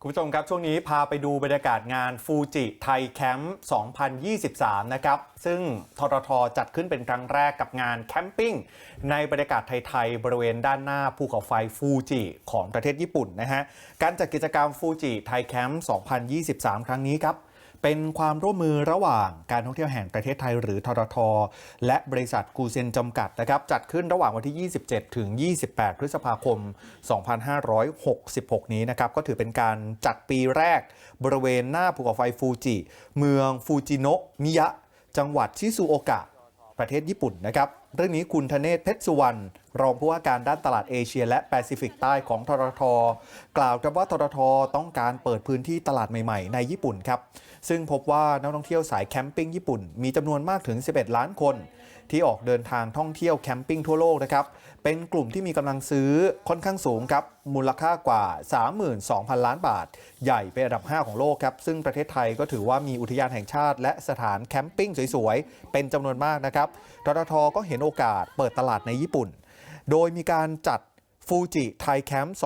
คุณผู้ชมครับช่วงนี้พาไปดูบรรยากาศงานฟูจิไทยแคมป์ 2023 นะครับ ซึ่งทททจัดขึ้นเป็นครั้งแรกกับงานแคมปิ้ง ในบรรยากาศไทย ๆ บริเวณด้านหน้าภูเขาไฟฟูจิของประเทศญี่ปุ่นนะฮะ การจัดกิจกรรมฟูจิไทยแคมป์ 2023 ครั้งนี้ครับ เป็นความร่วมมือระหว่างการท่องเที่ยวแห่งประเทศไทยหรือททท และบริษัทกูเซนจำกัดนะครับจัดขึ้นระหว่างวันที่ 27 ถึง 28 พฤษภาคม 2566 นี้นะครับก็ถือเป็นการจัดปีแรกบริเวณหน้าภูเขาไฟฟูจิ เมืองฟูจิโนะมิยะ จังหวัดชิซูโอกะ ประเทศญี่ปุ่นนะครับเรื่องนี้คุณธเนศเพชรสุวรรณรองผู้ว่าการด้านตลาดเอเชีย และแปซิฟิกใต้ของทททกล่าวครับว่าทททต้องการเปิดพื้นที่ตลาดใหม่ๆ ในญี่ปุ่นครับ ซึ่งพบว่านักท่องเที่ยวสายแคมปิ้งญี่ปุ่น มีจำนวนมากถึง 11 ล้านคน ที่ออกเดินทางท่องเที่ยวแคมปิ้งทั่วโลกนะครับ เป็นกลุ่มที่มีกำลังซื้อค่อนข้างสูงครับ มูลค่ากว่า 32,000 ล้านบาท ใหญ่เป็นอันดับ 5 ของโลกครับ ซึ่งประเทศไทยก็ถือว่ามีอุทยานแห่งชาติ และสถานแคมปิ้งสวยๆ เป็นจำนวนมากนะครับทททก็เห็นโอกาสเปิดตลาดในญี่ปุ่น โดยมีการจัดฟูจิไทยแคมป์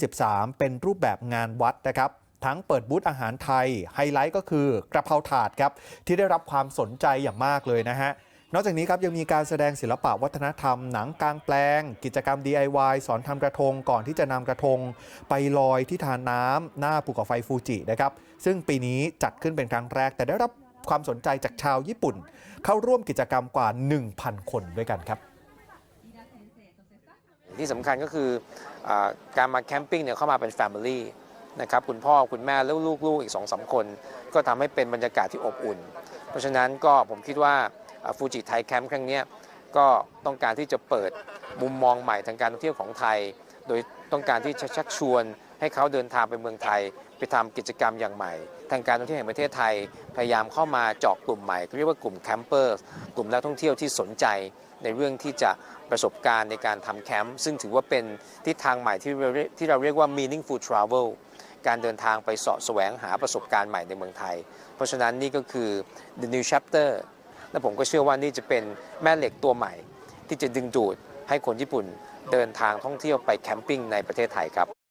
2023 เป็นรูปแบบงานวัดนะครับ ทั้งเปิดบูธอาหารไทย ไฮไลท์ก็คือกระเพราถาดครับ ที่ได้รับความสนใจอย่างมากเลยนะฮะ นอกจากนี้ครับยังมีการแสดงศิลปะวัฒนธรรม หนังกลางแปลง กิจกรรม DIY สอนทำกระทงก่อนที่จะนำกระทง ไปลอยที่ทานน้ำหน้าภูเขาไฟฟูจินะครับ ซึ่งปีนี้จัดขึ้นเป็นครั้งแรกแต่ได้รับ ความสนใจจากชาวญี่ปุ่น เข้าร่วมกิจกรรมกว่า 1,000 คนด้วยกันครับ ที่สำคัญก็คืออการมาแคมปิ้งเนี่ยเข้ามาเป็นแฟมิลี่นะครับคุณพ่อคุณแม่แล้วลูกๆอีก2อสคน ก็ทำให้เป็นบรรยากาศที่อบอุ่น เพราะฉะนั้นก็ผมคิดว่าฟูจิไทยแคมป์ครั้งนี้ก็ต้องการที่จะเปิดมุมมองใหม่ทางการท่องเที่ยวของไทย โดยต้องการที่จะชักชวนให้เขาเดินทางไปเมืองไทย ไปทำกิจกรรมอย่างใหม่ ทางการท่องเที่ยวแห่งประเทศไทย พยายามเข้ามาเจาะกลุ่มใหม่เรียกว่ากลุ่มแคมเปอร์กลุ่มนักท่องเที่ยวที่สนใจในเรื่องที่จะประสบการณ์ในการทำแคมป์ซึ่งถือว่าเป็นทิศทางใหม่ที่เราที่เราเรียกว่า meaningful travel การเดินทางไปเสาะแสวงหาประสบการณ์ใหม่ในเมืองไทย เพราะฉะนั้นนี่ก็คือ the new chapter และผมก็เชื่อว่านี่จะเป็นแม่เหล็กตัวใหม่ ที่จะดึงดูด ให้คนญี่ปุ่นเดินทางท่องเที่ยวไปแคมปิ้งในประเทศไทยครับ